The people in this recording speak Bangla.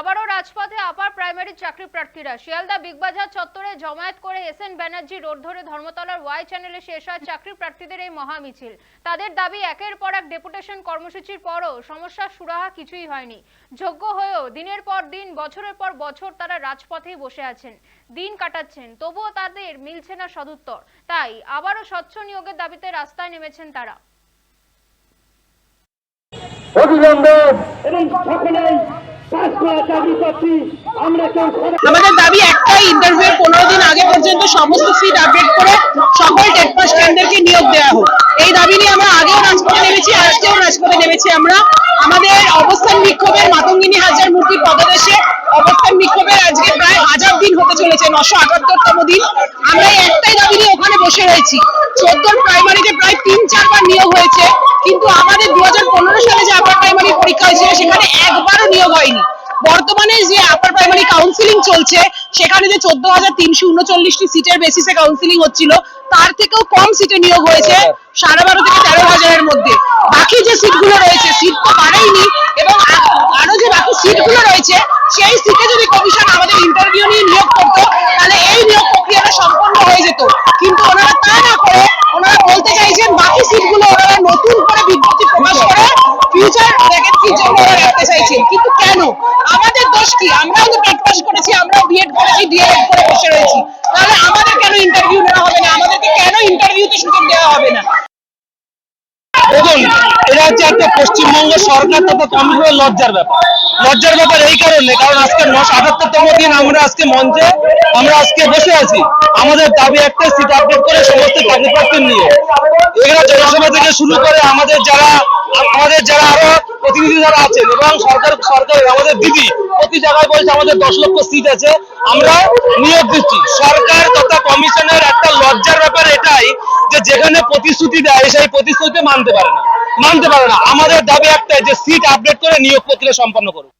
আবারও রাজপথে আপার প্রাইমারি চাকরি প্রার্থীরা। শিয়ালদা বিগবাজার চত্বরে জমায়েত করে এস এন ব্যানার্জি রোড ধরে ধর্মতলার ওয়াই চ্যানেলে শেষ হয় চাকরি প্রার্থীদের এই মহামিছিল। তাদের দাবি, একের পর এক ডেপুটেশন কর্মসূচির পরও সমস্যার সুরাহা কিছুই হয়নি। যোগ্য হয়েও দিনের পর দিন, বছরের পর বছর তারা রাজপথেই বসে আছেন। দিন কাটাচ্ছেন, তবুও তাদের মিলছে না সদুত্তর। তাই আবারও স্বচ্ছ নিয়োগের দাবিতে রাস্তায় নেমেছেন তারা। অভিনন্দন! এবং সকলেই আমাদের দাবি একটাই ইন্টারভিউ পনেরো দিন আগে পর্যন্ত সমস্ত সিট আপডেট করে সকল টেট পাস ক্যান্ডিডেটকে নিয়োগ দেওয়া হোক। এই দাবি নিয়ে আমরা আগেও রাজপথে নেমেছি, আজকেও রাজপথে নেমেছি আমরা। আমাদের অবস্থান বিক্ষোভের মাতঙ্গিনী হাজার মূর্তি পদদেশে অবস্থান বিক্ষোভের আজকে প্রায় হাজার দিন হতে চলেছে, নশো আটাত্তরতম দিন। আমরা একটাই দাবি নিয়ে ওখানে বসে রয়েছি। চোদ্দোর প্রাইমারিতে প্রায় তিন চারবার নিয়োগ হয়েছে, কিন্তু আমাদের দু হাজার পনেরো সালে যে আপার প্রাইমারি পরীক্ষা হয়েছিল, সেখানে একবারও নিয়োগ হয়নি। বর্তমানে যে আপার প্রাইমারি কাউন্সিলিং চলছে, সেখানে যে চোদ্দ হাজার তিনশো উনচল্লিশটি সিটের বেসিসে কাউন্সিলিং হচ্ছিল, তার থেকেও কম সিটে নিয়োগ হয়েছে সাড়ে বারো থেকে তেরো হাজারের মধ্যে। বাকি যে সিটগুলো রয়েছে, সিট তো বাড়ায়নি এবং আরও যে বাকি সিটগুলো রয়েছে, সেই সিটে যদি কমিশন আমাদের ইন্টারভিউ নিয়ে নিয়োগ করতো, তাহলে এই নিয়োগ প্রক্রিয়াটা সম্পন্ন হয়ে যেত। কিন্তু ওনারা তা না করে ওনারা বলতে চাইছেন বাকি সিটগুলো ওনারা নতুন করে বিজ্ঞপ্তি প্রকাশ করে ফিউচার ভ্যাকেন্সির ওরা চাইছেন কিন্তু কেন? আমাদের দোষ কি? আমরাও তো টেট পাস করেছি, আমরাও বিএড করেছি ডিএড করে বসে রয়েছি। তাহলে আমাদের কেন ইন্টারভিউ নেওয়া হবে না? আমাদেরকে কেন ইন্টারভিউতে সুযোগ দেওয়া হবে না? দেখুন, এটা হচ্ছে একটা পশ্চিমবঙ্গ সরকার তথা কমিশনের লজ্জার ব্যাপার। লজ্জার ব্যাপার এই কারণে, কারণ আজকে নশো আটাত্তরতম দিন আমরা আজকে মঞ্চে, আমরা আজকে বসে আছি। আমাদের দাবি একটা সিট আপডেট করে সমস্ত চাকরি প্রার্থী নিয়ে। এখানে জনসভা থেকে শুরু করে আমাদের যারা আমাদের যারা আরও প্রতিনিধি যারা আছেন এবং সরকার, সরকারের, আমাদের দিদি প্রতি জায়গায় বলছে আমাদের দশ লক্ষ সিট আছে। আমরা নিয়োগ দিচ্ছি। সরকার তথা কমিশনের একটা লজ্জার ব্যাপার এটাই যে যেখানে প্রতিশ্রুতি দেয়, সেই প্রতিশ্রুতি মানতে পারে না। মানতে পারে না। আমাদের দাবি একটাই যে সিট আপডেট করে নিয়োগ প্রক্রিয়া সম্পন্ন করুক